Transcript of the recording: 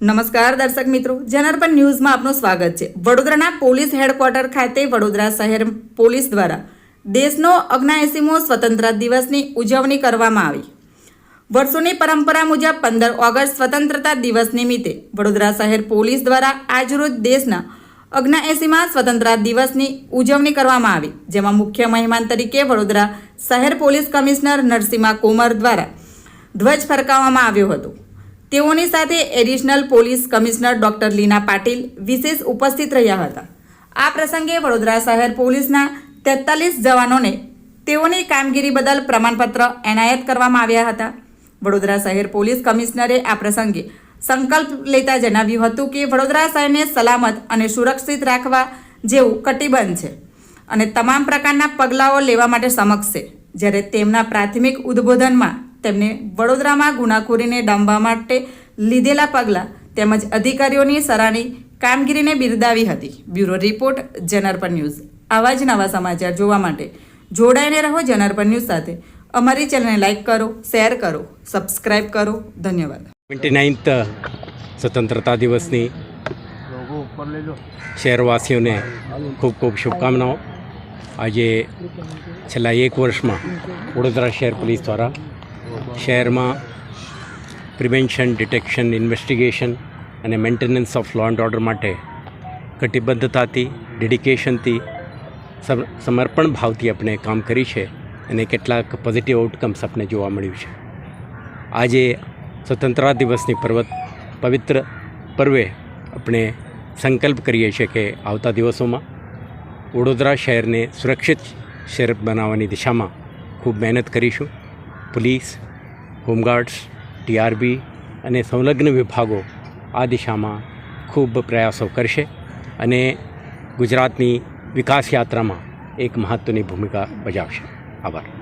નમસ્કાર દર્શક મિત્રો, જનાર્પણ ન્યૂઝમાં આપનું સ્વાગત છે. વડોદરાના પોલીસ હેડક્વાર્ટર ખાતે વડોદરા શહેર પોલીસ દ્વારા દેશનો અગ્નાએસીમો સ્વતંત્ર દિવસની ઉજવણી કરવામાં આવી. વર્ષોની પરંપરા મુજબ પંદર ઓગસ્ટ સ્વતંત્રતા દિવસ નિમિત્તે વડોદરા શહેર પોલીસ દ્વારા આજરોજ દેશના અગ્નાએસીમાં સ્વતંત્રતા દિવસની ઉજવણી કરવામાં આવી. જેમાં મુખ્ય મહેમાન તરીકે વડોદરા શહેર પોલીસ કમિશનર નરસિંહા કોમર દ્વારા ધ્વજ ફરકાવવામાં આવ્યો હતો. તેઓની સાથે additional police commissioner doctor Leena Patil વિશેષ ઉપસ્થિત રહ્યા હતા. આ પ્રસંગે વડોદરા શહેર પોલીસના તેતાલીસ જવાનોને તેઓની કામગીરી બદલ પ્રમાણપત્ર એનાયત કરવામાં આવ્યા હતા. વડોદરા શહેર પોલીસ કમિશનરે આ પ્રસંગે સંકલ્પ લેતા જણાવ્યું હતું કે વડોદરા શહેરને સલામત અને સુરક્ષિત રાખવા જેવું કટિબંધ છે અને તમામ પ્રકારના પગલાઓ લેવા માટે સમક્ષ છે. જ્યારે તેમના પ્રાથમિક ઉદ્બોધનમાં તેમને વડોદરામાં ગુનાખોરીને ડામવા માટે લીધેલા પગલાં તેમજ અધિકારીઓની સરાહની કામગીરીને બિરદાવી હતી. Bureau report Janarpan news. આવા જ નવા સમાચાર જોવા માટે જોડાઈને રહો જનાર્પણ ન્યૂઝ સાથે. અમારી ચેનલને લાઇક કરો, શેર કરો, સબસ્ક્રાઇબ કરો. ધન્યવાદ. ટ્વેન્ટી નાઇન્થ સ્વતંત્રતા દિવસની શહેરવાસીઓને ખૂબ ખૂબ શુભકામનાઓ. આજે છેલ્લા એક વર્ષમાં વડોદરા શહેર પોલીસ દ્વારા શહેરમાં પ્રિવેન્શન, ડિટેક્શન, ઇન્વેસ્ટિગેશન અને maintenance of law and order માટે કટિબદ્ધતાથી, ડેડિકેશનથી, સમ, સમર્પણ ભાવથી આપણે કામ કરી છે અને કેટલાક પોઝિટિવ આઉટકમ્સ આપણે જોવા મળ્યું છે. આજે સ્વતંત્રતા દિવસની પર્વત, પવિત્ર પર્વે આપણે સંકલ્પ કરીએ છીએ કે આવતા દિવસોમાં વડોદરા શહેરને સુરક્ષિત શહેર બનાવવાની દિશામાં ખૂબ મહેનત કરીશું. પોલીસ હોમગાર્ડ્સ, ટીઆરબી અને સંલગ્ન વિભાગો આ દિશામાં ખૂબ પ્રયાસો કરશે અને ગુજરાતની વિકાસ યાત્રામાં એક મહત્ત્વની ભૂમિકા ભજાવશે. આભાર.